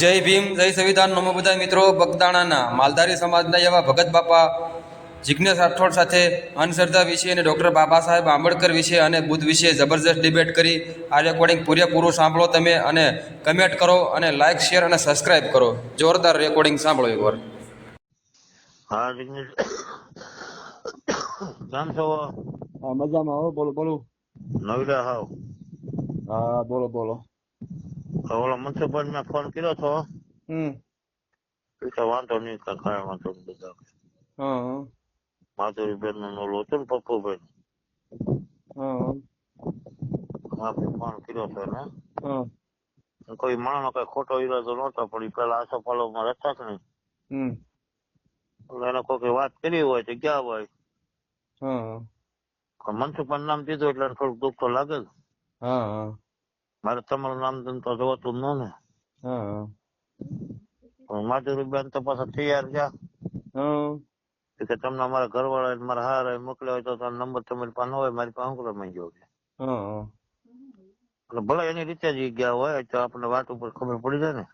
જય ભીમ જય સંવિધાન. નમો બધા મિત્રો બગદાણાના માલધારી સમાજના એવા ભગત બાપા જિજ્ઞેશ રાઠોડ સાથે અંધશ્રદ્ધા વિશે અને ડૉક્ટર બાબા સાહેબ આંબેડકર વિશે અને બુદ્ધ વિશે જબરજસ્ત ડિબેટ કરી આ રેકોર્ડિંગ પૂરેપૂરું સાંભળો તમે અને કમેન્ટ કરો અને લાઇક શેર અને સબસ્ક્રાઇબ કરો. જોરદાર રેકોર્ડિંગ સાંભળો એકવાર. હા જિગ્નેશ. કેમ છો? હા મજામાં હો. બોલો બોલો. નવીલા હાવ. હા બોલો બોલો. ઓલો મનસુખભાઈ મેં ફોન કર્યો તો. હમ. તો વાંધો નહીં કાંઈ વાંધો નહીં બધા. હા. માધુરી બેનનું ઓલો હતો ને પપ્પુભાઈ હા. આપણે ફોન કર્યો તો ને હા. કોઈ માણસનો કઈ ખોટો ઈરાદો નતો પણ ઈ પેલા આસોપાલવમાં રહેતા જ નહીં હમ. એને કોઈ વાત કરી હોય તો ગયા હોય. હા. મનસુખ નામ દીધું એટલે થોડુંક દુઃખ તો લાગે હા હા. મારે તમારું નામ દઈને તો જોતું જ ન ને. માધુરી બેન તો પાછા તૈયાર ગયા કે તમને અમારા ઘરવાળા મારા હાર મોકલ્યા હોય તો નંબર તમારી પાસે હોય મારી પાસે હા. એટલે ભલે એની રીતે જ ગયા હોય તો આપણે વાત ઉપર ખબર પડી જાય ને.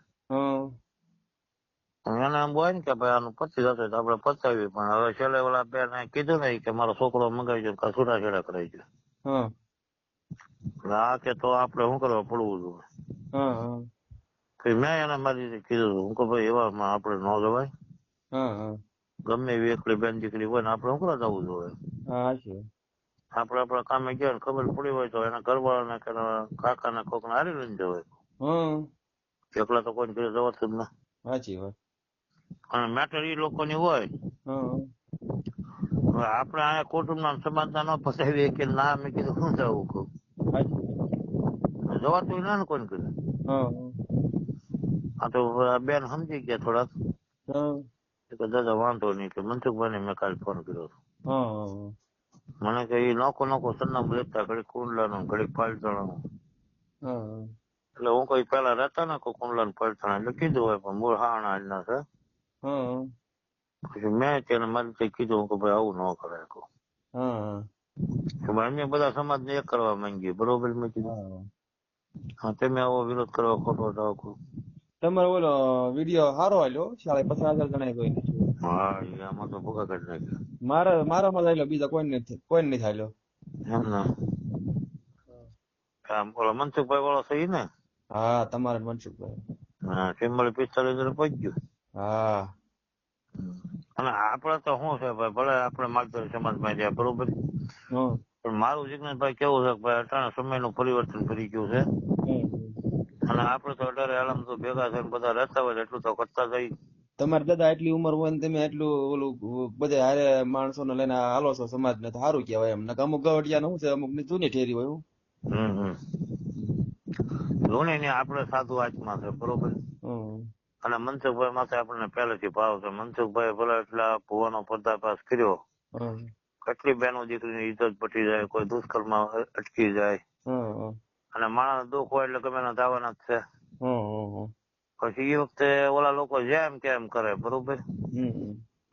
એને એમ હોય ને કે ભાઈ આનું પચી જશે તો આપણે પચાવીએ પણ હવે છેલ્લે ઓલા બેન કીધું ને કે મારો છોકરો મંગાવી છે કાં છૂટાછેડા કરાવી છે હા આ કે તો આપણે શું કરવા પડવું જોઈએ હા તો મેં એને મારી રીતે કીધું. હું કે ભાઈ એવામાં આપણે ન જવાય. હા ગમે એવી એકલી બેન દીકરી હોય ને આપણે શું કરવા જવું જોઈએ. હા છે. આપણે આપણા કામે ગયા ને ખબર પડી હોય તો એના ઘરવાળાને કે એના કાકાને કોકને હારી લઈને જવાય. હમ. એકલા તો કોઈ ઘરે જવાતું જ ના. સાચી વાત. અને મેટર ઈ લોકોની હોય. હા આપણે અહીંયા કુટુંબ ના સમાનતા ન ફસાવીએ કે ના મેં કીધું શું જવું કહું. જવાતું ના ને કોઈ કરે? હા. આ તો બેન સમજી ગયા થોડાક. કે દાદા વાંધો નહીં કે મનસુખભાઈ મેં કાલે ફોન કર્યો હતો. મને કે એ નોકો નોકો સરનામું લેતા ઘડીક કુંડલાનું ઘડીક પાલતાણાનું એટલે હું કઈ પેલા રહેતા ને કોઈ કુંડલા પાલતાણા એટલે કીધું હોય પણ મૂળ હાણા ના છે. પછી મેં તેને મારી કીધું કે ભાઈ આવું ન કરાય કહું. હા કે બધા સમાજ ને એક કરવા માંગીએ બરોબર મેં કીધું? હા. તમે આવો વિરોધ કરવા ખોટો કહું તમારો ઓલો વીડિયો સારો આવ્યો શાળા પચાસ હજાર જણાએ કોઈ હા આમાં તો ભૂખા કાઢી નાખ્યા. મારા મારામાં આલ્યો બીજા કોઈ નથી કોઈ નથી થયેલો એમ ના. આમ ઓલો મનસુખભાઈ વાળો છે ને? હા તમારે મનસુખભાઈ. હા સિમ્બલ પિસ્તાલીસ પહોંચી ગયું હા. અને આપડે તો શું છે ભાઈ ભલે આપણે માલધારી સમાજમાં જાય બરોબર? પણ મારું જિગ્નેશભાઈ કેવું છે કે ભાઈ અટાણે સમયનું પરિવર્તન કરી ગયું છે. અને આપણે તો અઢારે આલમ તો ભેગા થઈને બધા રહેતા હોય એટલું તો કરતા જઈ તમારે દાદા એટલી ઉંમર હોય ને તમે એટલું ઓલું બધા હારે માણસો ને લઈને હાલો છો સમાજ ને તો સારું કહેવાય એમ. નકા અમુક ગવડિયા નું છે અમુકની જૂની ઠેરી હોય હમ હમ. ને આપણે સાધુ આત્મા છે બરોબર? હમ. અને મનસુખભાઈ માથે આપણને પહેલેથી ભાવ છે. મનસુખભાઈ ભલે એટલા ભુવાનો પર્દાફાશ કર્યો કેટલી બહેનો દીકરીની ઇજ્જત પટી જાય કોઈ દુષ્કર્મ અટકી જાય. અને માણસ દુઃખ હોય એટલે ગમે દાવાના જ છે. પછી એ વખતે ઓલા લોકો જેમ કેમ કરે બરોબર?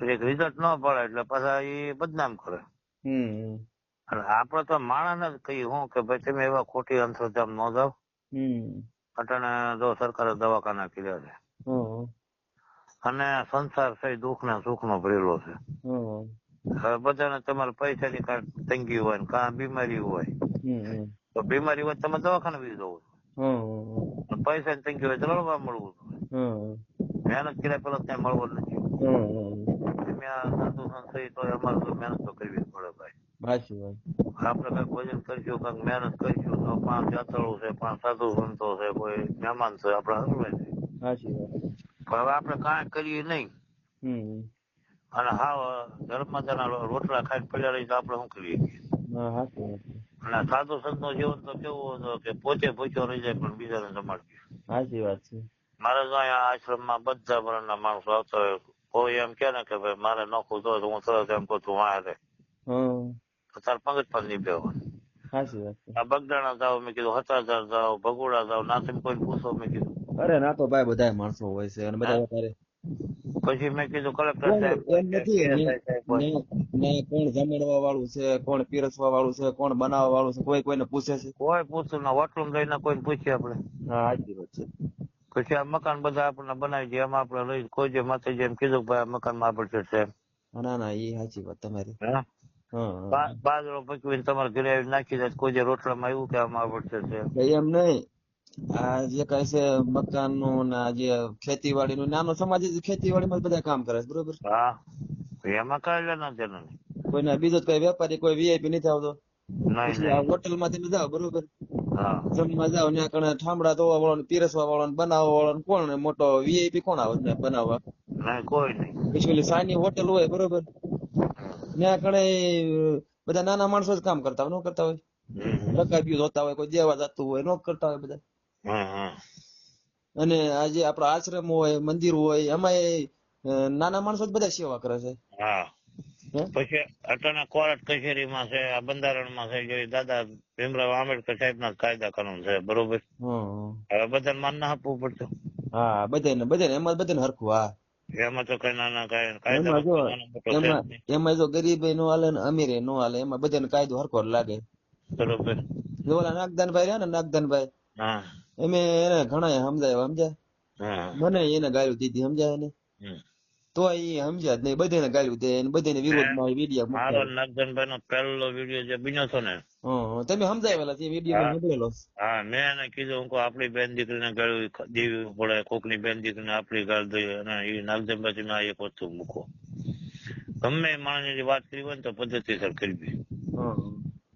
એક રિઝલ્ટ ન પડે એટલે પાછા એ બદનામ કરે. અને આપડે તો માણસને જ કહ્યું હું કે ભાઈ તમે એવા ખોટી અંધશ્રદ્ધામાં ન જાઓ. અટાણે જો સરકારે દવાખાના કર્યા છે. અને સંસાર છે દુઃખ ને સુખ નો ભરેલો છે. હવે બધાને તમારે પૈસા ની તંગી હોય ને કાં બીમારી હોય તો બીમારી હોય તમે દવાખાને બી જવું પૈસા ની તંગી હોય તો લડવા મળવું મહેનત કર્યા પેલા ત્યાં મળવો નથી. મહેનત તો કરવી જ પડે ભાઈ. આપડે કઈ કંઈક ભોજન કરશું કંઈક મહેનત કરશું તો પાંચ જાતળું છે પાંચ સાધુ સંતો છે કોઈ મહેમાન છે આપડે હરવે છે. સાચી વાત. હવે આપણે કાંઈ કરીએ નહીં. અને હાવ ધર્મતાના રોટલા ખાઈને પડ્યા રહી તો આપણે શું કરીએ? અને સાધુ સંતનું જીવન તો કેવું હતું કે પોતે ભૂખ્યો રહી જાય પણ બીજાને જમાડે. સાચી વાત છે. મારે તો અહીંયા આશ્રમમાં બધા વર્ણના માણસો આવતા હોય. કોઈ એમ કે ને કે ભાઈ મારે નોખું તો હું તરત એમ કહું છું વાંહે તો તાર પંગત પણ વાત આ બગદાણા જાઓ મેં કીધું હતાધાર જાઓ ભગોડા જાઓ ના તમે કોઈ પૂછો મેં કીધું. અરે ના તો ભાઈ બધા માણસો હોય છે અને બધા વધારે. પછી મેં કીધું કલેક્ટર સાહેબ કોણ જમાડવા વાળું છે કોણ પીરસવા વાળું છે કોણ બનાવવા વાળું છે કોઈ કોઈને પૂછે છે? કોઈ પૂછતું ના હોટલ લઈને કોઈને પૂછીએ આપણે. હા સાચી વાત છે. પછી આ મકાન બધા આપણને બનાવી દે એમાં આપણે લઈ કોઈ જે માથે જેમ કીધું કે ભાઈ આ મકાનમાં આપણે છે ના ના એ સાચી વાત તમારી. બાજરો પકવીને તમારા ઘરે આવી નાખી દે કોઈ જે રોટલામાં એવું કે આમાં આવડશે છે એમ નહીં આ જે કઈ છે મકાનનું ને જે ખેતીવાડી નું નાનો સમાજ ખેતીવાડી માં બધા કામ કરે છે બરોબર? હા. એમાં કઈ લેના છે કોઈને બીજો કોઈ વેપારી કોઈ વીઆઈપી નથી આવતો. હોટલમાંથી જાઓ બરોબર? હા. જમવા જાઓ ત્યાં કણે ઠામડા ધોવા વાળો ને પીરસવા વાળો ને બનાવવા વાળો કોણ ને મોટો વીઆઈપી કોણ આવે છે બનાવવા? કોઈ નહીં. પછી સાની હોટલ હોય બરોબર? ત્યાં કણે બધા નાના માણસો જ કામ કરતા હોય ન કરતા હોય? હમ. હોતા જોતા હોય કોઈ દેવા જતું હોય ન કરતા હોય બધા. અને આજે આપડા આશ્રમ હોય મંદિર હોય એમાં નાના માણસો જ બધા સેવા કરે છે. પછી અટાણા કોર્ટ કચેરીમાં છે આ બંધારણમાં છે જે દાદા ભીમરાવ આંબેડકર સાહેબ ના કાયદા કાનૂન છે બરોબર? હવે બધાને માન ના આપવું પડતું હા બધાને બધાને એમાં બધાને હરખું હા. એમાં તો કઈ નાના કઈ એમાં કાયદા જો છે એમાં ગરીબ નો હાલે ને અમીર નો હાલે એમાં બધાને કાયદો હરખો લાગે. બરોબર. જો નાગદાનભાઈ રહ્યા ને નાગદાનભાઈ હા. એમે એને ઘણા સમજાય સમજાય? મને એને ગાયું દીધી સમજાય ને? તો એ સમજ્યા જ નહીં બધાને ગાળ્યું દે ને બધાને વિરોધમાં વીડિયો મારો નાગજનભાઈ નો પહેલો વીડિયો જે બન્યો છો ને? તમે સમજાવેલા છે વીડિયો મોકલેલો હા મેં એને કીધું હું આપણી બેન દીકરીને ગાળ્યું દેવી પડે કોકની બેન દીકરીને આપણી ગાળ દઈએ. અને એ નાગજનભાઈ આ એક વસ્તુ મૂકો. ગમે માણસ માણસની વાત કરી હોય ને તો પદ્ધતિસર કરવી.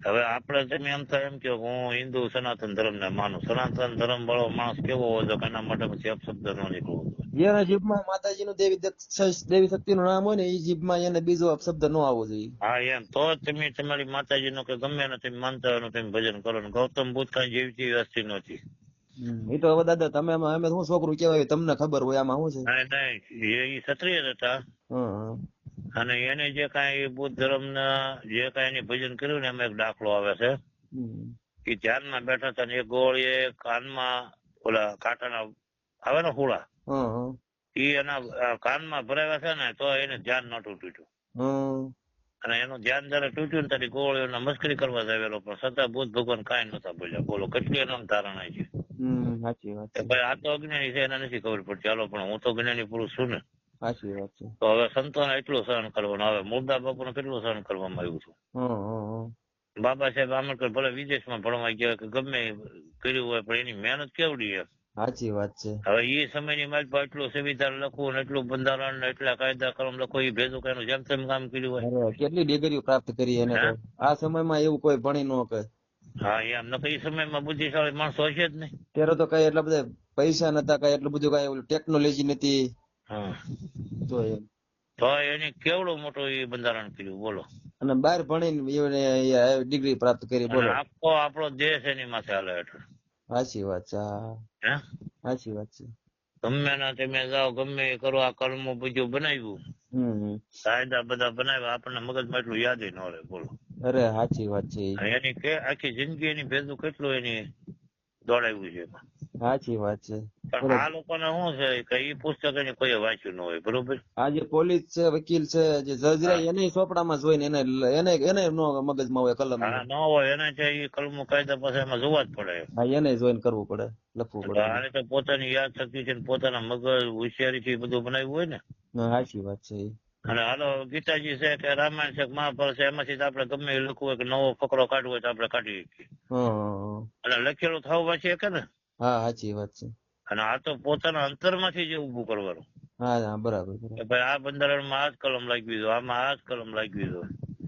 હવે આપણે તમે એમ થાય એમ કે હું હિન્દુ સનાતન ધર્મ ને માનું. સનાતન ધર્મ વાળો માણસ કેવો હોય તો એના માટે પછી અપશબ્દ ન નીકળવો જેના જીભમાં માતાજીનું દેવી દેવી શક્તિનું નામ હોય ને એ જીભમાં એને બીજો અપશબ્દ ન આવવો જોઈએ. હા એમ. તો જ તમે તમારી માતાજી નો કે ગમે એને તમે માનતા હોય તમે ભજન કરો ને. ગૌતમ બુદ્ધ કાંઈ જેવી વસ્તી નહોતી. એ તો હવે દાદા તમે અમે શું છોકરું કેવાય તમને ખબર હોય આમાં શું છે? નહીં નહીં એ ક્ષત્રિય હતા. હં, અને એને જે કાંઈ બુદ્ધ ધર્મ જે કાંઈ એની ભજન કર્યું ને એમાં એક દાખલો આવે છે. કે ધ્યાનમાં બેઠા હતા ને એક ગોળીએ કાનમાં ઓલા કાંટાના આવે ને હુળા? હં. એના કાનમાં ભરાવ્યા છે ને તો એને ધ્યાન નતું તૂટ્યું. અને એનું ધ્યાન જયારે તૂટ્યું ને ત્યારે ગોળીઓને મસ્કરી કરવા જાવેલો પણ છતાં બુદ્ધ ભગવાન કાંઈ નતા બોલ્યા. બોલો કેટલી એનું ધારણા છે. ભાઈ આ તો અજ્ઞાની છે એને નથી ખબર પડતી. ચાલો પણ હું તો જ્ઞાની પુરુષ છું ને. સાચી વાત છે. તો હવે સંતોને એટલું સહન કરવાનું. હવે મુર્દા બાપુને કેટલું સહન કરવામાં આવ્યું છે. બાબા સાહેબ આંબેડકર ભલે વિદેશમાં ભણવા ગયા કે ગમે કર્યું હોય પણ એની મહેનત કેવડી એમ સાચી વાત છે. હવે એ સમયની મારી પાસે એટલું સંવિધાન લખવું ને એટલું બંધારણ ને એટલા કાયદા કલમ લખો એ ભેદું કઈ જેમ તેમ કામ કર્યું હોય. કેટલી ડિગ્રીઓ પ્રાપ્ત કરી એને આ આ સમયમાં એવું કોઈ ભણી ન કે હા એમ નકર એ સમયમાં બુદ્ધિશાળી માણસો હશે જ નહીં. ત્યારે તો કઈ એટલા બધા પૈસા નતા કઈ એટલું બધું કઈ ટેકનોલોજી નથી હા. તો એમ તો એને કેવડો મોટો એ બંધારણ કર્યું? બોલો. અને બહાર ભણીને ડિગ્રી પ્રાપ્ત કરી બોલો. આખો આપણો દેશ એની માથે હાલે હેઠળ. સાચી વાત છે હે. સાચી વાત છે. ગમે ના તમે જાઓ ગમે એ કરો આ કલમો બીજું બનાવ્યું. કાયદા બધા બનાવ્યા આપણને મગજમાં એટલું યાદ ન રહે બોલો. અરે સાચી વાત છે એની કે આખી જિંદગી એની ભેદું કેટલું એની દોડાવ્યું છે. સાચી વાત છે. પણ આ લોકોને શું છે કે એ પુસ્તક ને કોઈ વાંચ્યું ન હોય બરોબર? આ જે પોલીસ છે વકીલ છે જે જજ રહે એને ચોપડામાં જોઈને એને એને એને નો મગજમાં હોય કલમ ન હોય એને છે એ કલમ કાયદા પાસે એમાં જોવા જ પડે. હા એને જોઈને કરવું પડે લખવું પડે. આને તો પોતાની યાદ શક્તિ છે પોતાના મગજ હોશિયારી થી બધું બનાવ્યું હોય ને. સાચી વાત છે. અને હાલો ગીતાજી છે કે રામાયણ છે કે મહાભારત છે એમાંથી આપણે ગમે એ લખવું હોય કે નવો ફકરો કાઢવો હોય તો આપણે કાઢી શકીએ. અને લખેલું થવું પછી કે ને? હા સાચી વાત છે. અને આ તો પોતાના અંતરમાંથી જ ઉભું કરવાનું. હા હા બરાબર કે ભાઈ આ બંધારણમાં આ જ કલમ લાગી દો આમાં આ જ કલમ લાગી દીધો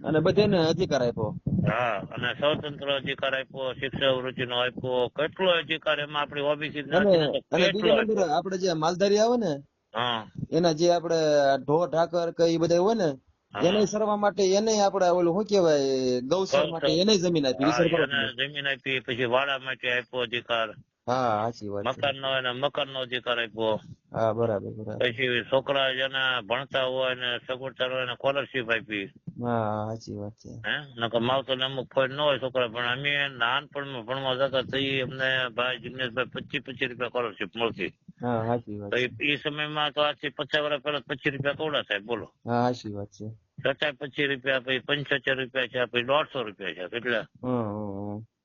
અને બધાને અધિકાર આપ્યો. હા અને સ્વતંત્ર અધિકાર આપ્યો શિક્ષાવૃત્તિ નો આપ્યો કેટલો અધિકાર એમાં આપણી ઓબીસી આપડે જે માલધારી આવે ને એના જે આપડે ઢોર ઢાકર કે એ બધા હોય ને એને સરવા માટે એને આપડે ઓલું શું કેવાય ગૌશાળા માટે એને જમીન આપી જમીન આપી પછી વાડા માટે આપ્યો અધિકાર. હા સાચી વાત મકાન નો એને મકાન નો અધિકાર આપ્યો. હા બરાબર બરાબર. પછી છોકરા જેના ભણતા હોય ને સગવડતા હોય એને સ્કોલરશીપ આપી. હા સાચી વાત છે. હે? નકર માવતર ને અમુક ફોન ન હોય છોકરા પણ અમે નાનપણમાં ભણવા જતા થઈ અમને ભાઈ જિગ્નેશભાઈ પચીસ પચીસ રૂપિયા સ્કોલરશીપ મળતી. હા સાચી વાત ઈ સમયમાં તો આજથી પચાસ વર્ષ પહેલા પચીસ રૂપિયા કોડા થાય બોલો. હા સાચી વાત છે. છતાં પચીસ રૂપિયા પછી પંચોતેર રૂપિયા છે પછી દોઢસો રૂપિયા છે કેટલા.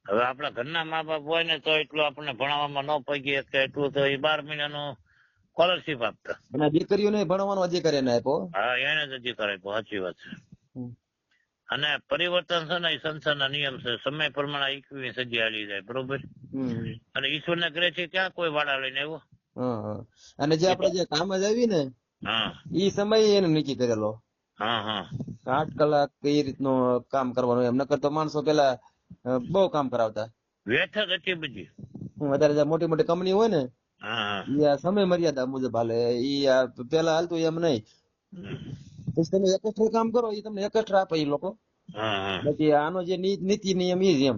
હવે આપણા ઘરના મા બાપ હોય ને તો એટલું આપણને ભણાવવામાં ન પગીએ કે એટલું તો એ બાર મહિનાનું સ્કોલરશીપ આપતા. અને દીકરીઓને ભણવાનો અધિકાર એને આપ્યો? હા એને જ અધિકાર આપ્યો સાચી વાત છે. અને પરિવર્તન છે ને એ સંસારના નિયમ છે સમય પ્રમાણે એકવીસ સજી હાલી જાય બરોબર? અને ઈશ્વરને ગ્રહ છે ક્યાં કોઈ વાળા લઈને આવ્યો. અને જે આપણે જે કામ જ આવી ને એ સમય એને નક્કી કરેલો. આઠ કલાક કઈ રીતનું કામ કરવાનું એમ. નકર તો માણસો પેલા બહુ કામ કરાવતા. વેઠક હતી બધી. વધારે મોટી મોટી કંપની હોય ને આ સમય મર્યાદા મુજબ હાલે. ઈ પેલા હાલતું એમ નહીં. પછી તમે એકસ્ટ્રા કામ કરો એ તમને એકસ્ટ્રા આપે એ લોકો. બાકી આનો જે નીતિ નિયમ એ જ એમ.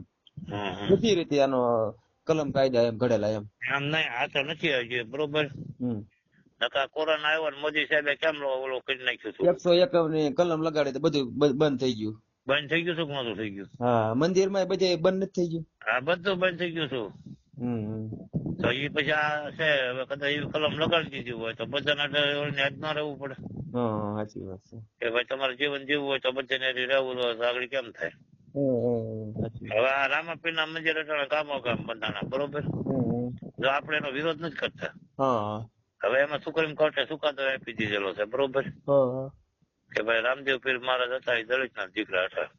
બધી રીતે આનો કલમ કાયદા એમ ઘડેલા એમ. આમ નહીં આ તો નથી હજી બરોબર? નકા કોરોના આવ્યો ને મોદી સાહેબે કેમ ઓલો કરી નાખ્યું હતું? એકસો એક ની કલમ લગાડી તો બધું બંધ થઈ ગયું. બંધ થઈ ગયું શું નતું થઈ ગયું? હા મંદિરમાં બધે બંધ નથી થઈ ગયું. આ બધું બંધ થઈ ગયું હમ. તો એ પછી આ છે હવે કદાચ એ કલમ લગાડી દીધી હોય તો બધાના હાથ ના રહેવું પડે. હા સાચી વાત છે. કે ભાઈ તમારે જીવન જીવવું હોય તો બધાને રહેવું હોય તો આગળ કેમ થાય. હવે આ રામાપીર ના મંદિર અટાણે ગામો ગામ બંધાણા બરોબર. જો આપણે એનો વિરોધ નથી કરતા. હવે એમાં સુપ્રીમ કોર્ટે સુકાતો આપી દીધેલો છે બરોબર? કે ભાઈ રામદેવ પીર મહારાજ હતા એ દલિત ના દીકરા હતા.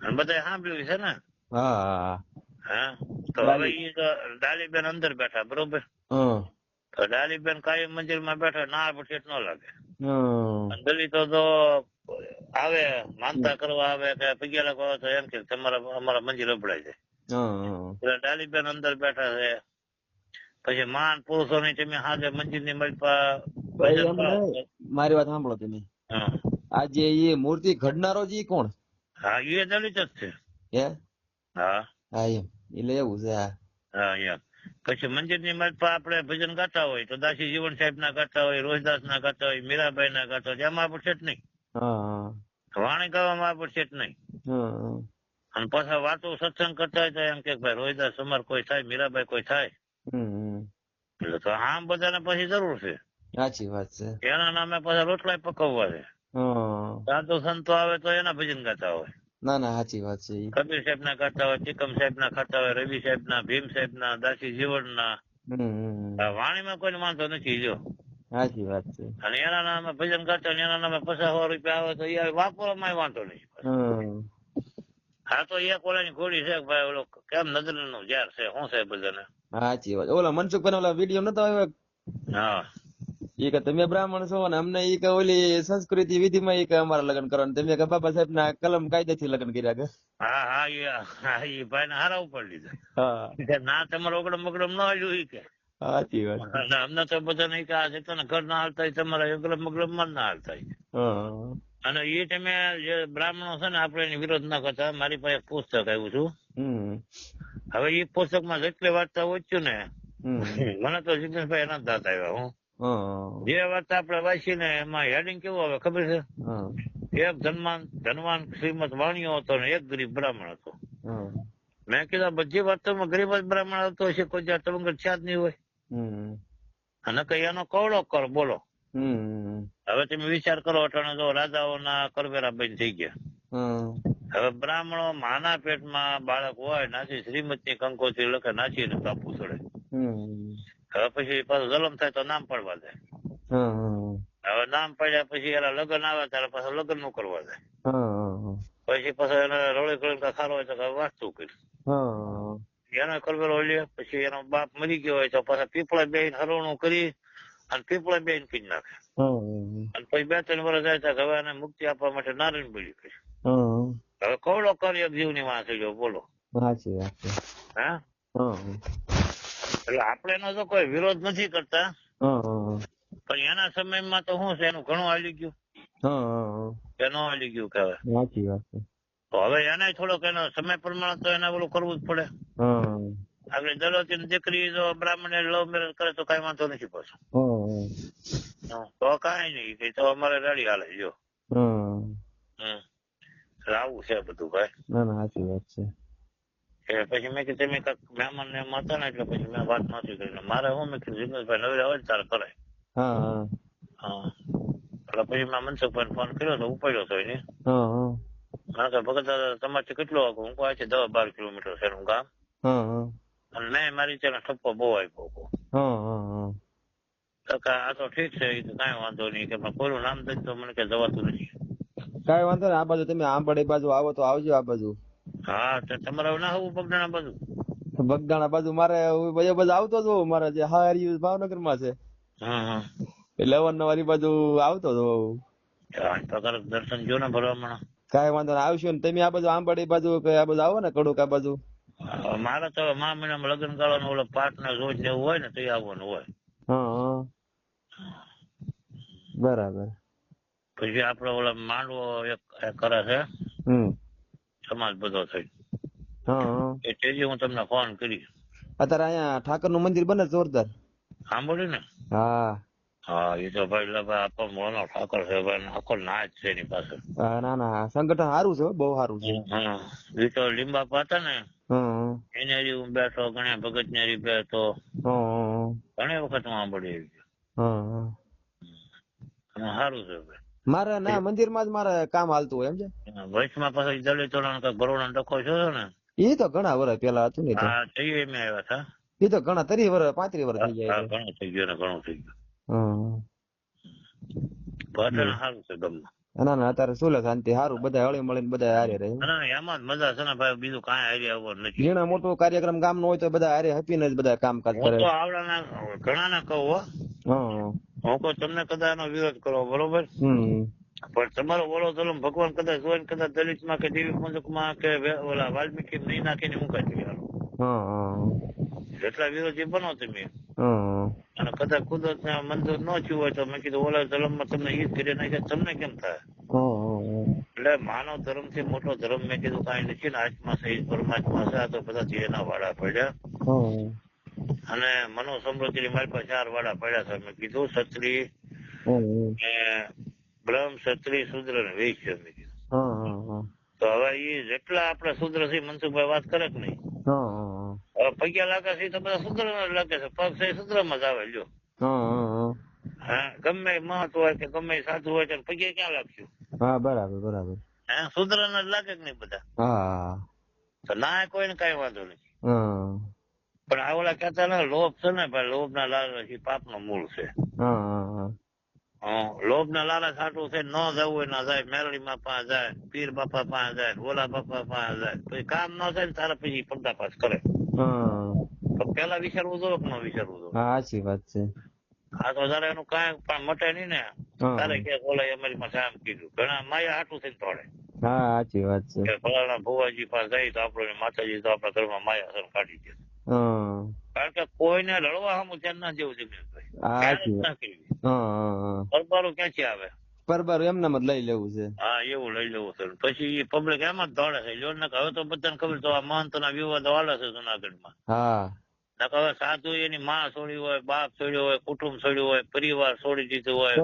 અને બધા સાંભળ્યું છે ને? હા તો હવે એ તો ડાલીબેન અંદર બેઠા બરોબર? તો ડાલીબેન કાયમ મંદિરમાં બેઠા ના પછી ન લાગે. અને દલિતો તો આવે માનતા કરવા આવે કે પગ્યા કહો તો એમ કે તમારા અમારા મંદિર અભડાય છે. એટલે ડાલીબેન અંદર બેઠા છે. પછી માન પુરુષો ની તમે હાજર મંદિરની ભાઈ મારી વાત સાંભળો તમે. આ જે એ મૂર્તિ ઘડનારો જે કોણ? હા એ દલિત જ છે. હે? હા. હા એમ. એટલે એવું છે હા. એમ. પછી મંદિરની મળપા આપણે ભજન ગાતા હોય તો દાસી જીવન સાહેબ ના ગાતા હોય રોહિદાસ ના ગાતા હોય મીરાબાઈ ના ગાતા હોય એમાં આપણે છે જ નહીં. વાણી કરવામાં પડશે જ નહીં. અને પાછા વાતો સત્સંગ કરતા હોય તો એમ કે ભાઈ રોહિદાસ અમાર કોઈ થાય મીરાબાઈ કોઈ થાય. એટલે તો આમ બધાને પછી જરૂર છે. સાચી વાત છે. એના નામે પાછા રોટલા પકવવા છે. સાધુ સંતો આવે તો એના ભજન ગાતા હોય. ના ના સાચી વાત છે. કબીર સાહેબ ના ગાતા હોય ચિકમ સાહેબ ના ખાતા હોય રવિ સાહેબ ના ભીમ સાહેબ ના દાસી જીવન ના વાણીમાં કોઈને વાંધો નથી જો. સાચી વાત છે. અને એના નામે ભજન કરતા એના નામે પચાસ સો રૂપિયા આવે તો એ વાપરવામાં વાંધો નહીં. હા તો એક ઓલાની ઘોડી છે ભાઈ ઓલો કેમ નજરનું ઝેર છે? શું છે બધાને સાચી વાત. ઓલા મનસુખભાઈ ઓલા વીડિયો નતો આવ્યો હા. એ કે તમે બ્રાહ્મણ છો અને અમને ઈ કે ઓલી સંસ્કૃતિ વિધિમાં એ કે અમારા લગ્ન કરવાનું. તમે કે બાબા સાહેબ ના કલમ કાયદેથી લગ્ન કર્યા કે? હા હા એ હા એ ભાઈ ને હારા ઉપર લીધા હા. ના તમારો ઓગડમ બગડમ ન આવ્યું એ કે. સાચી વાત અમને તો બધા નહીં કે આ છે તને ઘર ના હાલતા તમારા એકલમ બગડમમાં ના હાલતા. અને એ તમે જે બ્રાહ્મણો છે ને આપણે એની વિરોધ ના કરતા. મારી પાસે પુસ્તક આવ્યું છું હવે એ પુસ્તકમાં જેટલી વાર્તા વાંચ્યું ને મને તો જીગ્નેશભાઈ એના દાંત આવ્યા હું. જે વાર્તા આપણે વાંચી ને એમાં હેડિંગ કેવું આવે ખબર છે? એક ધનવાન ધનવાન શ્રીમદ વાણિયો હતો ને એક ગરીબ બ્રાહ્મણ હતો. મેં કીધું બધી વાર્તામાં ગરીબ જ બ્રાહ્મણ હતો હશે કોઈ જ્યાં તવંગર છે જ નહીં હોય. અને કૈયાનો કવડો કર બોલો. હવે તમે વિચાર કરો અટાણે જો રાજાઓના કરવેરા બંધ થઈ ગયા. હવે બ્રાહ્મણો માના પેટમાં બાળક હોય નાસી શ્રીમતી કંકોત્રી લખે નાચીને કાપવું કાપુ હમ. હવે પછી પાછું જલમ થાય તો નામ પડવા દે. હવે નામ પડ્યા પછી એના લગ્ન આવે ત્યારે પાછા લગ્નનું કરવા દે. પછી પાછો એને રોળી કરીને ખારો હોય તો વાંચતું કર્યું એનો કરવેલો લે પછી એનો બાપ મરી ગયો હોય તો પાછા પીપળા બે હરવણું કરી અને પીપળા બે પી નાખે અને પછી બે ત્રણ વર્ષ જાય હવે એને મુક્તિ આપવા માટે નારાયણ બોલી કરી હવે કવડો કરી એક જીવની માં થઈ ગયો બોલો. સાચી વાત હા? એટલે આપણે એનો તો કોઈ વિરોધ નથી કરતા. પણ એના સમયમાં તો શું છે એનું ઘણું હાલી ગયું. એનો આવી હાલી ગયું કે સાચી વાત છે. તો હવે એને થોડોક એનો સમય પ્રમાણે તો એને ઓલું કરવું જ પડે. આગળ દલોતી દીકરી જો બ્રાહ્મણ લવ મેરેજ કરે તો કઈ વાંધો નથી પાછો. તો કઈ નહીં તો અમારે રેડી હાલે જો. આવું છે બધું ભાઈ. ના ના સાચી વાત છે. પછી મેં કીધું મેં કાંઈક મહેમાન ને એમ હતા ને એટલે પછી મેં વાત નથી કરી. મારે હું મેં કીધું જીગ્નેશભાઈ નવી આવે તારે કરાય હા એટલે પછી મેં મનસુખભાઈ ફોન કર્યો તો ઉપાડ્યો તો એને. કારણ કે ભગત તમારથી કેટલું આગળ હું કહે છે દસ બાર કિલોમીટર છે એનું ગામ. અને મેં મારી ત્યાં ઠપ્પો બહુ આપ્યો હતો. આ તો ઠીક છે એ તો કાંઈ વાંધો નહીં કે કોઈનું નામ દઈ તો મને કે જવાતું નથી. કાંઈ વાંધો નહીં આ બાજુ તમે આંબડી બાજુ આવો તો આવજો આ બાજુ. હા તો તમારે ના હોવું પગડાના બાજુ? બગદાણા બાજુ મારે બજે બાજુ આવતો જ હોઉં મારે જે હારી ભાવનગરમાં છે. હા હા. એટલે અવારનવાર બાજુ આવતો આજ દર્શન જો ને ભરવા કાંઈ વાંધો નહીં. આવશું ને તમે આ બાજુ આંબડી બાજુ કે આ બાજુ આવો ને કડુક આ બાજુ મારે તો મા મહિનામાં લગ્ન કરવાનું ઓલો પાર્ટનર રોજ ને એવું હોય ને તો આવવાનું હોય. હા બરાબર. પછી આપડે ઓલા માંડવો એક કરે છે. સમાજ બધો થઈ. એ તેજી હું તમને ફોન કરી અત્યારે અહીંયા ઠાકરનું મંદિર બને જોરદાર. સાંભળ્યું ને? હા. હા એ તો ભાઈ એટલે ભાઈ આપણો મોનો ઠાકર છે ભાઈ આખો નાચ છે એની પાસે. ના ના સંગઠન સારું છે બહુ સારું છે. હા એ તો લીંબા પાતા ને એને હરી હું બેઠો ઘણા ભગત ને હરી બેઠો હા હા ઘણી વખત હું સાંભળી સારું છે ભાઈ. મારે ના મંદિરમાં જ મારે કામ હાલતું હોય એમ છે? વચમાં પછી દલિતો બરોડા ડખો છો ને? એ તો ઘણા વર્ષ પેલા હતું ને હા એમ આવ્યા હતા. એ તો ઘણા ત્રીસ વર્ષ પાંત્રીસ વર્ષ થઈ હા ઘણું થઈ ગયું ને ઘણું થઈ ગયું. પાટણ સારું છે ગામમાં. ના ના અત્યારે શું લે શાંતિ સારું બધા હળી મળીને બધા હારે રહે. ના એમાં જ મજા છે ને ભાઈ બીજું કાંઈ હારે આવવાનું નથી. ઝીણા મોટો કાર્યક્રમ ગામ નો હોય તો બધા હારે હપીને જ બધા કામકાજ હું તો આવડાના ઘણા ના કહું હો. કહું તમને કદાચ એનો વિરોધ કરો બરોબર? પણ તમારો ઓલો ધર્મ ભગવાન કદાચ હોય કદાચ દલિતમાં કે દેવી પંથકમાં કે ઓલા વાલ્મીકી નહીં નાખીને હું કાઢી એટલા વિરોધી બનો તમે હા. અને કદાચ કુદરત ને મંજૂર ન થયું હોય તો મેં કીધું ઓલા ધર્મમાં તમને ઈદ કરી નાખે તમને કેમ થાય? એટલે માનવ ધર્મથી મોટો ધર્મ મેં કીધું કઈ નથી ને આત્મા છે પરમાત્મા છે આ તો બધા ધ્યેયના વાળા પડ્યા. અને મનો સમૃદ્ધિ મારી પાસે ચાર વાળા પડ્યા છે મેં કીધું ક્ષત્રિય ને બ્રહ્મ ક્ષત્રિય શુદ્ર ને વૈશ્ય મેં કીધું. તો હવે ઈ જેટલા આપણે શુદ્રથી મનસુખભાઈ વાત કરે કે નહીં? પૈયા લાગે છે તો બધા શુદ્ર લાગે છે. પગ છે શુદ્રમાં જ આવે લ્યો. હા ગમે મહત્વ હોય કે ગમે સાધુ હોય તો પૈયા ક્યાં લાગશું? હા બરાબર બરાબર. હે શુદ્ર જ લાગે કે નહીં બધા? હા તો ના કોઈને કઈ વાંધો નહીં. પણ આ ઓલા કહેતા ને લોભ છે ને ભાઈ લોભ ના લાલચ પાપ નો મૂળ છે. લોભ ના લાલચ હાટું છે ન જવું હોય ના જાય મેરડી માં પાસે જાય પીર બાપા પાસે જાય ઓલા બાપા પાસે જાય. પછી કામ ન થાય ને તારા પછી પર્દાફાશ કરે. હા તો પેલા વિચારવું જોઈએ કે ન વિચારવું જોઈએ? હા સાચી વાત છે. આ તો જયારે એનું કાંઈ પણ મટે નહીં ને તારે કે બોલે અમારી પાસે આમ કીધું. ઘણા માયા હાટું થઈને તોડે. હા સાચી વાત છે. ફલાણા ભુવાજી પાસે જાય તો આપણે માતાજી તો આપણા ઘરમાં માયા સર કાઢી દે. કારણ કે કોઈને લડવા હમ ધ્યાન ના જેવું જમીનભાઈ હા, ક્યારે સાચી વાત. ના કરવી. હા હા હા. ક્યાંથી આવે? પરબારું એમ જ લઈ લેવું છે. હા એવું લઈ લેવું છે. પછી પબ્લિક એમ જ દોડે છે. જો હવે તો બધાને ખબર તો આ મહંત ના વિવાદો હાલે છે જુનાગઢમાં. હા. હવે સાધુ એની માં છોડી હોય બાપ છોડ્યો હોય કુટુંબ છોડ્યું હોય પરિવાર છોડી દીધું હોય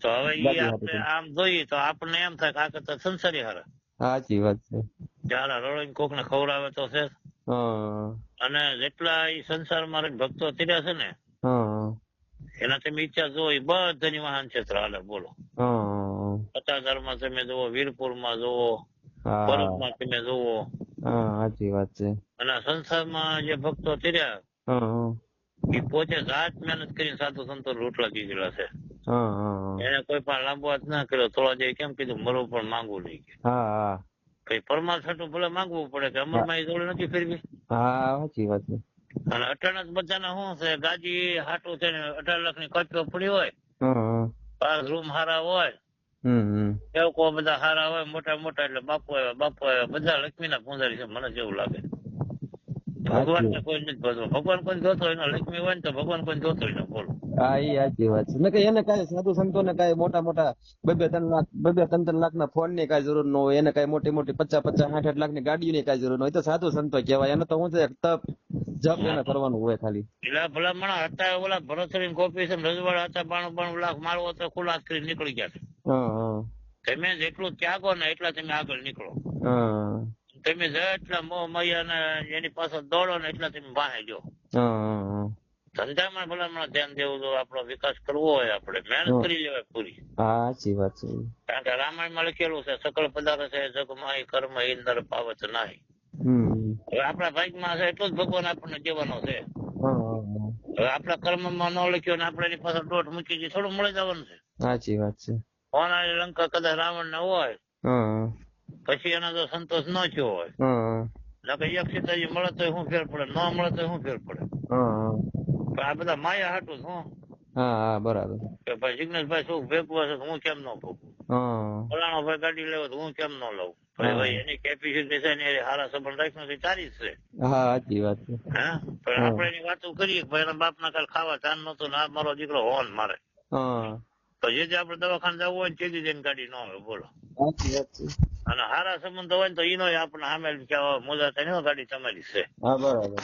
તો હવે એ આપણે આમ જોઈએ તો આપણને એમ થાય કે આ કરતા સંસારી હારે. સાચી વાત છે. જયારે રડોઈને કોક ને ખવડાવે તો છે અને જેટલા એ સંસારમાં ભક્તો થયા છે ને એના તમે ઈચ્છા જો એ બધાની વાહન ક્ષેત્ર હાલે બોલો. હા માં તમે વીરપુરમાં જોવો હા. ભરૂચમાં તમે જોવો સાચી વાત છે. અને સંસારમાં જે ભક્તો થયા હા એ પોતે જાત મહેનત કરીને સાધુ સંતો રોટલા દીધેલા છે. એને કોઈ પણ લાંબો હાથ ના કર્યો થોડા જે કેમ કીધું મરવું પણ માંગવું નહીં. કે પરમાર્થ ભલે માંગવું પડે કે અમરમાં એ જોડે નથી ફેરવી? હા સાચી વાત છે. અને જ બધાને શું છે? ગાજી હાટું છે ને અઢાર લાખની કચ્ચો પડી હોય પાંચ રૂમ હારા હોય સેવકો બધા હારા હોય મોટા મોટા એટલે બાપુ આવ્યા બાપુ આવ્યા બધા લક્ષ્મીના પૂંજારી છે મને જેવું લાગે. ભગવાન ને કોઈ નથી ભજવો ભગવાન કોઈ જોતો હોય લક્ષ્મી હોય ને તો ભગવાન કોઈ જોતો હોય ને બોલો. હા એ સાચી વાત છે. ને કે એને કઈ સાધુ સંતો ને કઈ મોટા મોટા બે બે ત્રણ લાખ બે બે ત્રણ ત્રણ લાખ ના ફોનની કઈ જરૂર ન હોય એને કઈ મોટી મોટી પચાસ પચાસ સાઠ આઠ લાખની ગાડીઓ ની કઈ જરૂર ન હોય. તો સાધુ સંતો કહેવાય. એને તો હું છે તપ જપ એને કરવાનું હોય ખાલી. એટલે ભલામણ હતા ઓલા ભરતરી ગોપી છે ને રજવાડા હતા બાણું બાણું લાખ મારવો તો ખુલાસ કરી નીકળી ગયા તમે જેટલું ત્યાગો ને એટલા તમે આગળ નીકળો. હા. તમે જેટલા મોહ મૈયા ને એની પાછળ દોડો ને એટલા તમે વાહે જો. ધંધામાં ભલામણ ધ્યાન દેવું જો આપણો વિકાસ કરવો હોય આપણે. મહેનત કરી લેવાય પૂરી. હા સાચી વાત છે. કારણ કે રામાયણમાં લખેલું છે સકળ પદાર્થ છે જગમાં કર્મ ઇન્દર પાવત નાહી હવે આપણા ભાગમાં છે એટલું જ ભગવાન આપણને દેવાનો છે. હા કર્મમાં હવે આપણા કર્મમાં ન લખ્યો ને આપણે એની પાછળ દોટ મૂકી દઈએ થોડું મળી જવાનું છે. સાચી વાત છે. હોનારી લંકા કદાચ રાવણ ના હોય પછી એનો તો સંતોષ ન થયો હોય. નકર એક સીતાજી મળે તો શું ફેર પડે ન મળે તો શું ફેર પડે. પણ આ બધા માયા હાટું હું. હા હા બરાબર. કે ભાઈ જિગ્નેશભાઈ શું ભેગવું હશે તો હું કેમ ન ભોગવું? ફલાણો ભાઈ ગાડી લેવો તો હું કેમ ન લઉં? ભાઈ એની કેપેસિટી છે ને હારા સંબંધ રાખ્યો તારી જ છે. હા સાચી વાત છે. હા? પણ આપણે એની વાતો કરીએ ભાઈ એના બાપના કાલ ખાવા ચાન નતો ને આ મારો દીકરો હોન મારે. તો જે જે આપણે દવાખાને જવું હોય ને તે જઈને ગાડી ન આવે બોલો. સાચી વાત છે. અને હારા સંબંધ હોય ને તો એનો આપણે સામે મોજા થાય ગાડી તમારી છે. હા બરાબર.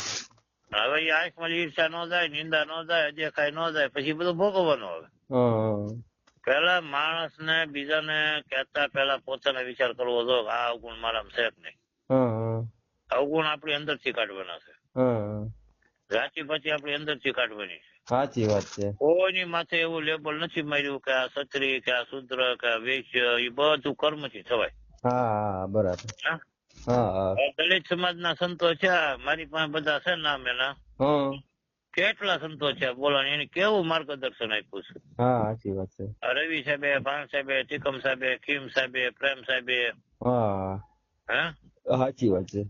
હવે એ આંખમાં ઈર્ષા ન જાય નિંદા ન જાય દેખાય ન જાય પછી બધું ભોગવવાનું આવે હા. પેલા માણસ ને બીજાને કહેતા પેલા પોતાને વિચાર કરવો જો આ અવગુણ મારામાં છે કે નહીં. અવગુણ આપણી અંદરથી કાઢવાના છે. જાતિ પછી આપણી અંદરથી કાઢવાની છે. સાચી વાત છે. કોઈની માથે એવું લેબલ નથી માર્યું કે આ ક્ષત્રિય કે આ શુદ્ર કે આ વૈશ્ય એ બધું કર્મથી થવાય. હા બરાબર. દલિત સમાજ ના સંતો છે મારી પાસે બધા છે નામ એના. કેટલા સંતો છે બોલો એને કેવું માર્ગદર્શન આપ્યું છે? હા સાચી વાત છે. રવિ સાહેબે ભાણ સાહેબે ટીકમ સાહેબે ખીમ સાહેબે પ્રેમ સાહેબે. હા. હે? સાચી વાત છે.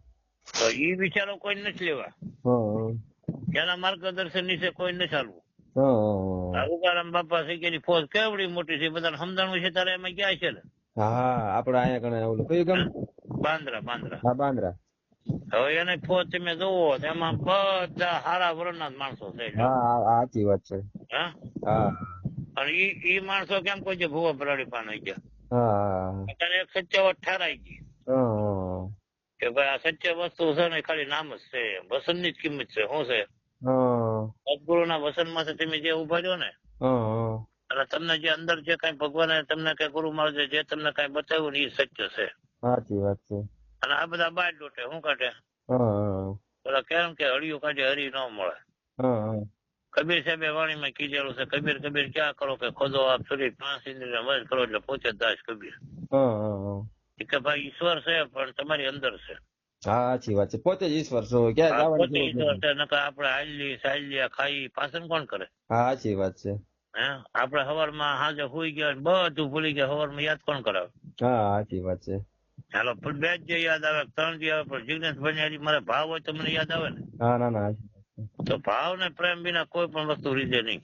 તો એ વિચારો કોઈ નથી લેવા. એના માર્ગદર્શન નીચે કોઈ નથી ચાલવું હા. બાપા બાપા શીખેલી ફોજ કેવડી મોટી છે? બધાને સમજાણું છે તારે એમાં ક્યાં છે ને હા આપડે અહીંયા કણે ઓલું કયું ગામ? બાંદ્રા બાંદ્રા. હા બાંદ્રા. હવે એને ફોજ તમે જોવો એમાં બધા હારા વર્ણના માણસો છે. હા હા સાચી વાત છે. હા? હા. અને ઈ ઈ માણસો કેમ કોઈ છે ભૂવા ભરાડી પાસે નહીં ગયા? હા અત્યારે એક સત્યવત ઠરાઈ ગઈ કે ભાઈ આ સત્ય વસ્તુ છે ને ખાલી નામ જ છે. વસનની જ કિંમત છે. શું છે? સદગુરુ ના વસનમાં તમે જે ઊભા રહ્યો ને એટલે તમને જે અંદર જે કઈ ભગવાને તમને કઈ ગુરુ મહારાજે જે તમને કઈ બતાવ્યું ને એ સત્ય છે. સાચી વાત છે. અને આ બધા બાર ડોટે શું કાઢે? પેલા કેમ કે હળિયું કાઢે હરી ન મળે. કબીર સાહેબે વાણીમાં કીધેલું છે કબીર કબીર ક્યાં કરો કે ખોદો આપ શરીર પાંચ ઇન્દ્રિય વધ કરો એટલે પોતે દાસ કબીર. કે ભાઈ ઈશ્વર છે પણ તમારી અંદર છે. સાચી વાત છે. પોતે જ ઈશ્વર છો ક્યાં પોતે ઈશ્વર છે નકર આપણે હાલી સાલ્યા ખાઈ પાસન કોણ કરે? સાચી વાત છે. હે? આપણે હવારમાં હાજર હોઈ ગયા બધું ભૂલી ગયા હવારમાં યાદ કોણ કરાવે? હા સાચી વાત છે. હાલો પણ બે જ યાદ આવે ત્રણ જે આવે પણ જિગ્નેશ ભાઈ મારે ભાવ હોય તો મને યાદ આવે ને? હા ના ના. તો ભાવ ને પ્રેમ વિના કોઈ પણ વસ્તુ રીતે નહીં.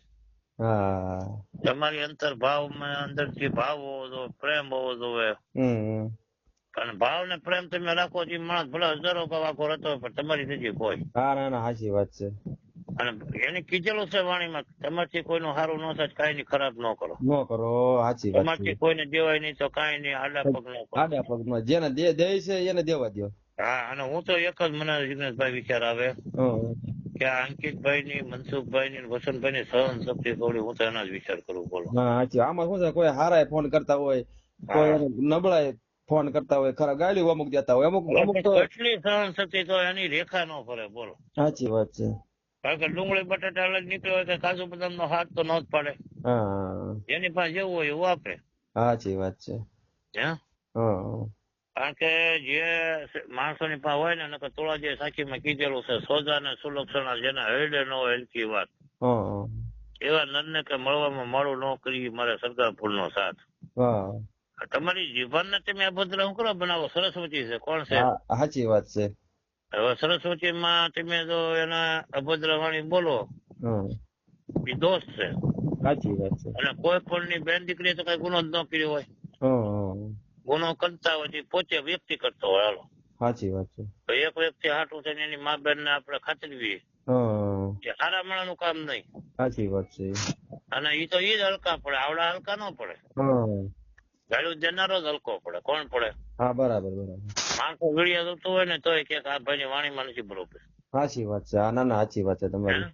હા. તમારી અંતર ભાવ અંદરથી ભાવ હોવો જોઈએ પ્રેમ હોવો જોઈએ. હમ અને ભાવ ને પ્રેમ તમે રાખો છો માણસ ભલે હજારો કલાકો રહેતો હોય પણ તમારી નજીક કોઈ. હા ના ના સાચી વાત છે. અને એને કીધેલું છે વાણીમાં તમારથી કોઈનું સારું ન થાય કાંઈ નહીં ખરાબ ન કરો. ન કરો સાચી વાત તમારથી કોઈને દેવાય નહીં તો કાંઈ નહીં આડા પગ ન કરો. આડા પગમાં જેને દે દે છે એને દેવા દો હા અને હું તો એક જ મને જીગ્નેશભાઈ વિચાર આવે કે અંકિતભાઈ ની મનસુખભાઈ ની વસંતભાઈ ની સહન શક્તિ થોડી હું તો એના જ વિચાર કરું બોલો. હા સાચી આમાં શું છે કોઈ હારાય ફોન કરતા હોય કોઈ. નબળાય ફોન કરતા હોય ખરા ગાલી અમુક દેતા હોય અમુક અમુક તો એટલી સહન શક્તિ તો એની રેખા ન ફરે બોલો. સાચી વાત છે. કારણ કે ડુંગળી બટાટા અલગ નીકળ્યો હોય કે કાજુ બદામ નો હાથ તો ન જ પડે. જેની પાસે જેવું હોય એવું આપે સાચી વાત છે. કારણ કે જે માણસોની પાસે હોય ને નકર તોળાજી સાખીમાં કીધેલું છે સોજા ને સુલક્ષણા જેના હેડે નો હોય વાત. એવા એવા નરને કે મળવામાં મારું ન કરી મારે સરકાર ફૂલનો સાથ તમારી જીવન ને તમે અભદ્ર હું કરો બનાવો સરસ્વતી છે કોણ છે? સાચી વાત છે. સરસ્વતીમાં તમે જો એના અભદ્ર વાણી બોલો. એ દોષ છે. સાચી વાત છે. અને કોઈ પણ ની બેન દીકરી તો કઈ ગુનો જ ન કર્યો હોય. ગુનો કરતા હોય પોતે વ્યક્તિ કરતો હોય હાલો. સાચી વાત છે. તો એક વ્યક્તિ હાટું થઈને એની મા બેન ને આપણે ખાતરવી હા એ હારા માણાનું કામ નહીં. સાચી વાત છે. અને એ તો એ જ હલકા પડે આવડા હલકા ન પડે. હા. ગાળું દેનારો જ હલકો પડે. કોણ પડે? હા બરાબર બરાબર. માણસો વીડિયા જોતું હોય ને તોય કે આ ભાઈની વાણીમાં નથી બરોબર. સાચી વાત છે. હા ના ના સાચી વાત છે તમારી?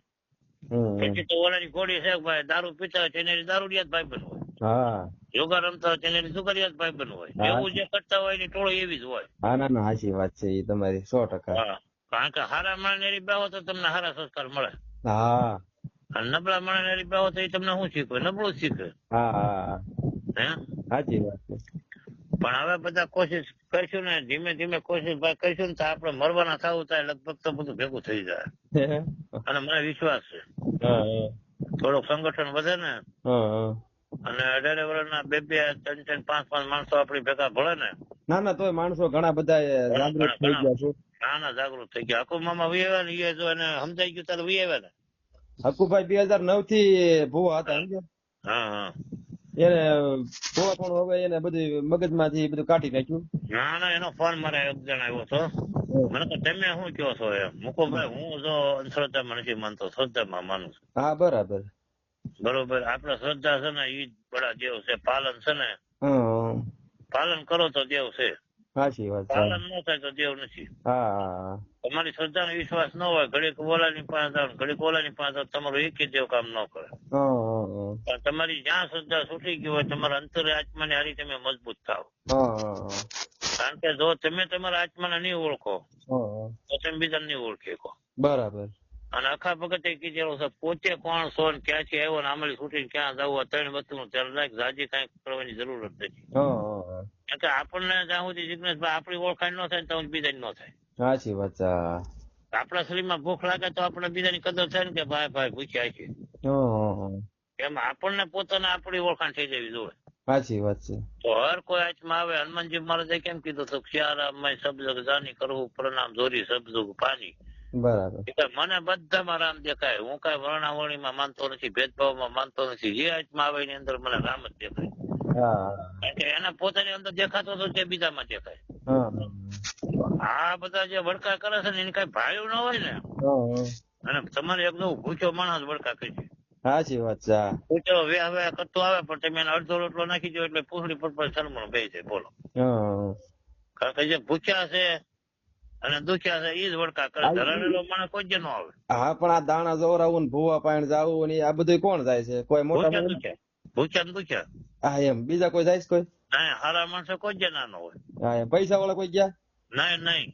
પછી તો ઓલાની ઘોડી છે ભાઈ દારૂ પીતા હોય તેને દારૂડિયા ભાઈ બન હોય. હા. યોગા રમતા હોય તેને સુગરિયા ભાઈ બન હોય. એવું જે કરતા હોય એની ટોળો એવી જ હોય. હા ના ના સાચી વાત છે એ તમારી સો ટકા. હા. કારણ કે હારા માણનેરી બેહો તો તમને હારા સંસ્કાર મળે. હા. અને નબળા માણનેરી પાસે તો એ તમને શું શીખવે? નબળું શીખવે. હા હા. હે? સાચી વાત પણ હવે બધા કોશિશ કરશું ને ધીમે ધીમે કોશિશ ભાઈ કરશું ને તો આપણે મરવાના થવું થાય લગભગ તો બધું ભેગું થઈ જાય. અને મને વિશ્વાસ છે. થોડુંક સંગઠન વધે ને અને અઢારે વર્ષના બે બે ત્રણ ત્રણ પાંચ પાંચ માણસો આપણી ભેગા ભળે ને ના ના તોય માણસો ઘણા બધા જાગૃત થઈ ગયા છે. નાના જાગૃત થઈ ગયા. હકુ મામા વી આવ્યા ને એ જો એને સમજાઈ ગયું ત્યારે વી આવ્યા ને. હકુભાઈ બે હજાર નવથી ભૂવા હતા સમજ્યો? હા હા. એને પણ હવે એને બધું મગજમાંથી બધું કાઢી નાખ્યું. ના ના એનો ફોન મારે એક જણ આવ્યો હતો. મને તો તમે શું કહો છો એમ? મૂકો ભાઈ હું જો અંધશ્રદ્ધામાં નથી માનતો શ્રદ્ધામાં માનું છું. હા બરાબર. બરોબર. આપડે શ્રદ્ધા છે ને ઈ જ બડા દેવ છે. પાલન છે ને પાલન કરો તો દેવ છે. સાચી વાત પાલન ન થાય તો દેવ નથી. હા. તમારી શ્રદ્ધા નો વિશ્વાસ ન હોય ઘડીક ઓલાની પાસે ને ઘડીક ઓલાની પાસે તમારું એક દેવ કામ ન કરે. પણ તમારી જ્યાં શ્રદ્ધા છૂટી ગઈ હોય તમારા અંતરે આત્માને હારી તમે મજબૂત થાવ. કારણ કે જો તમે તમારા આત્માને નહીં ઓળખો તો તમે બીજા નહીં ઓળખી કો બરાબર. અને આખા ભગતે કીધેલું છે પોતે કોણ છો ને ક્યાંથી આવ્યો ને આમલી છૂટીને ક્યાં જવું ત્રણ વસ્તુનું ધ્યાન રાખ જાજી કઈ કરવાની જરૂર જ નથી કારણ કે આપણને જ્યાં સુધી જિજ્ઞેશભાઈ આપણી ઓળખાણ ન થાય તો બીજા ન થાય. સાચી વાત છે આપણા શરીરમાં ભૂખ લાગે તો આપણે બીજાની કદર થાય ને કે ભાઈ ભાઈ ભૂખ્યા છે એમ આપણને પોતાને આપણી ઓળખાણ થઈ જવી જોઈએ. સાચી વાત છે. તો હર કોઈ આચમાં આવે હનુમાનજી મહારાજે કેમ કીધું તો ક્ષારામય શબ્દ જાની કરવું પ્રણામ જોરી શબ્દ પાણી બરાબર. મને બધામાં રામ દેખાય. હું કઈ વર્ણાવણીમાં માનતો નથી ભેદભાવમાં માનતો નથી. જે આત્મા આવે એની અંદર મને રામ જ દેખાય. એના કારણ કે એને પોતાની અંદર દેખાતો હતો તે બીજામાં દેખાય. આ બધા જે વડકા કરે છે ને એને કઈ ભાડ્યું ન હોય ને. અને તમારે એકદમ ભૂખ્યો માણસ વડકા કરી છે. સાચી વાત છે ભૂચો વ્યા વે હવે કરતો આવે પણ તમે એને અડધો રોટલો નાખી દો એટલે પૂછડી પર પર શરમણ બે છે બોલો. કારણ કે જે ભૂખ્યા છે અને દુખ્યા છે ઈ જ વડકા કરે. ધરાડેલો માણસ કોઈ જ ન આવે. હા પણ આ દાણા જોરાવું ને ભૂવા પાણી જાવું ને આ બધું કોણ જાય છે? કોઈ મોટા ભૂખ્યા ને દુખ્યા. હા એમ. બીજા કોઈ જાય છે કોઈ? ના હારા માણસો કોઈ જ ના ન હોય. હા પૈસા વાળા કોઈ ગયા? નહીં નહીં.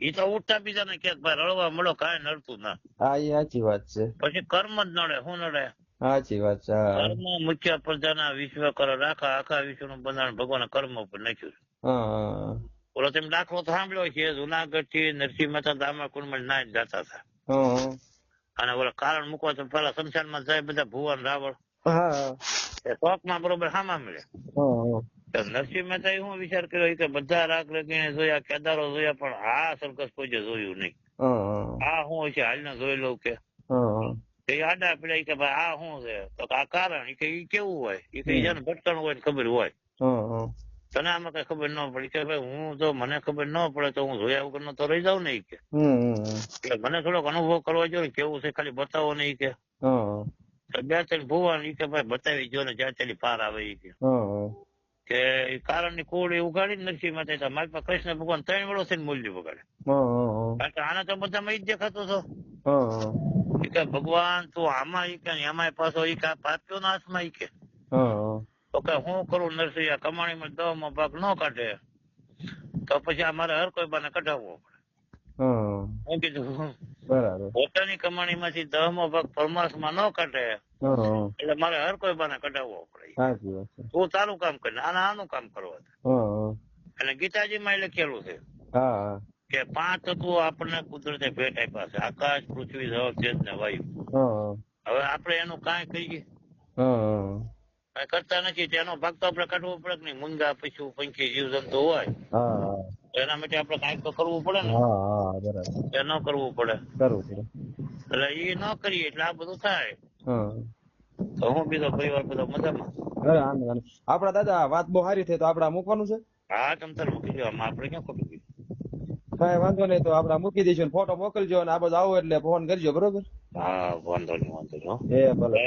એ તો ઉઠતા બીજાને કે ભાઈ રળવા મળો કાંઈ નડતું ના. હા એ સાચી વાત છે. પછી કર્મ જ નડે શું નડે? સાચી વાત છે કર્મ મુખ્ય પ્રજાના વિશ્વ કરો રાખા આખા વિશ્વનું બંધારણ ભગવાન કર્મ ઉપર નાખ્યું છે. ઓલો તેમ દાખલો તો સાંભળ્યો છે જુનાગઢથી નરસિંહ મહેતા દામા કુંડમાં ના જતા હતા. અને ઓલા કારણ મૂકવા તો પેલા શમશાનમાં જાય બધા ભુવન રાવળ. શોખમાં બરોબર હામા મળે. નરસિંહ મહેતા એ શું વિચાર કર્યો? કે બધા રાગ રગીને જોયા કેદારો જોયા પણ આ સરકસ કોઈ જોયું નહીં. આ શું છે હાલને જોઈ લઉં કે. એ આડા પડ્યા કે ભાઈ આ શું છે? તો આ કારણ કે ઈ કેવું હોય? એ કે જેને ભટકણ હોય ખબર હોય. તને આમાં કઈ ખબર ન પડી? કે ભાઈ હું જો મને ખબર ન પડે તો હું જોયા વગર તો રહી જાઉં ને કે. એટલે મને થોડોક અનુભવ કરવો જોઈએ કેવું છે ખાલી બતાવો ને કે. હા બે ત્રણ ભુવન ઈ કે ભાઈ બતાવી જો ને જ્યાં તેની પાર આવે ઈ કે. હા. કે કારણની કોળી ઉગાડી નથી નરસિંહ માતા મારી પાસે કૃષ્ણ ભગવાન ત્રણ વડો થઈને મૂલ્ય વગાડે. કારણ કે આને તો બધામાં ઈ જ દેખાતો હતો. કે ભગવાન તું આમાં ઈ કે એમાં પાછો ઈ કા પાપ્યો ના હાથમાં ઈ કે. તો કે હું કરું નરસિંહ આ કમાણીમાં દવામાં ભાગ ન કાઢે. તો પછી આ મારે હર કોઈ બાને કઢાવવો પડે. હું કીધું બરાબર. પોતાની કમાણીમાંથી માં ભાગ પરમાર્થમાં ન કાઢે. એટલે મારે હર કોઈ બાને કઢાવવો પડે. સાચી વાત છે. તું તારું કામ કર આને આનું કામ કરવા દે અને ગીતાજીમાં એ લખેલું છે હા કે પાંચ તત્વો આપણને કુદરતે ભેટ આપ્યા છે. આકાશ પૃથ્વી જળ તેજ ને વાયુ. હવે આપણે એનું કાંઈ કરીએ કરતા નથી. તેનો ભાગ તો આપણે કાઢવો પડે કે નહીં? મુંગા પશુ પંખી જીવ જંતુ હોય એના માટે આપણે કાંઈક તો કરવું પડે ને? એ ન કરવું પડે. કરવું પડે. એટલે એ ન કરીએ એટલે આ બધું થાય. હા. તો હું બીજો પરિવાર બધો મજામાં. આપડા દાદા વાત બહુ સારી થઈ તો આપડા મૂકવાનું છે? હા તમ મૂકી દેવામાં આપડે ક્યાં ખોટું કીધું કઈ વાંધો નહીં તો આપડા મૂકી દઈશું ફોટો મોકલજો અને આ બધું આવો એટલે ફોન કરજો બરોબર? હા વાંધો નહીં વાંધો નહીં એ ભલે